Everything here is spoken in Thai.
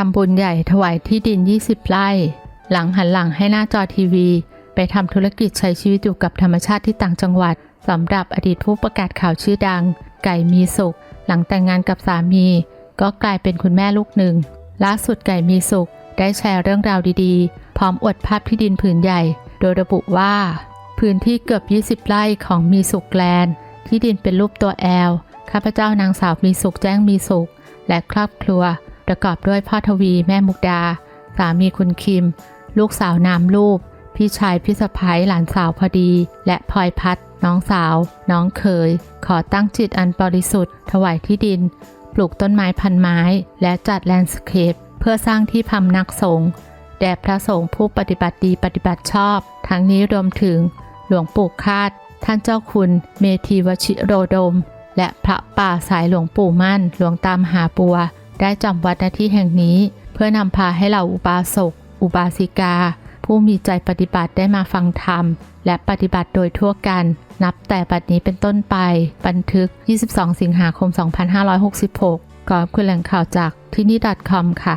ทำบุญใหญ่ถวายที่ดิน 20 ไร่ หลังหันหลังให้หน้าจอทีวี ไปทำธุรกิจใช้ชีวิตอยู่กับธรรมชาติที่ต่างจังหวัดสำหรับอดีตผู้ประกาศข่าวชื่อดัง ไก่มีสุข หลังแต่งงานกับสามี ก็กลายเป็นคุณแม่ลูกหนึ่งล่าสุดไก่มีสุข ได้แชร์เรื่องราวดีๆ พร้อมอวดภาพที่ดินผืนใหญ่ โดยระบุว่า พื้นที่เกือบ 20 ไร่ของมีสุขแลนด์ที่ดินเป็นรูปตัวแอลข้าพเจ้านางสาวมีสุขแจ้งมีสุข และครอบครัว ประกอบด้วยพ่อทวีแม่มุกดา สามีคุณคิม ลูกสาวนามรูป พี่ชายพี่สะพ้ายหลานสาวพอดี และพลอยพัด น้องสาว น้องเขย ขอตั้งจิตอันบริสุทธิ์ ถวายที่ดิน ปลูกต้นไม้พันไม้ และจัดแลนด์สเคปเพื่อสร้างที่พำนักสงฆ์แด่พระสงฆ์ผู้ปฏิบัติดีปฏิบัติชอบ ทั้งนี้รวมถึง หลวงปู่คาด ท่านเจ้าคุณ เมธีวชิโรดม และพระป่าสายหลวงปู่มั่น หลวงตามหาปัว ได้จำวัดณที่แห่งนี้ เพื่อนำพาให้เราอุบาสก อุบาสิกา ผู้มีใจปฏิบัติได้มาฟังธรรม และปฏิบัติโดยทั่วกัน นับแต่บัดนี้เป็นต้นไป บันทึก 22 สิงหาคม 2566กอบคุณแหล่งข่าวจากที่นี่ .com ค่ะ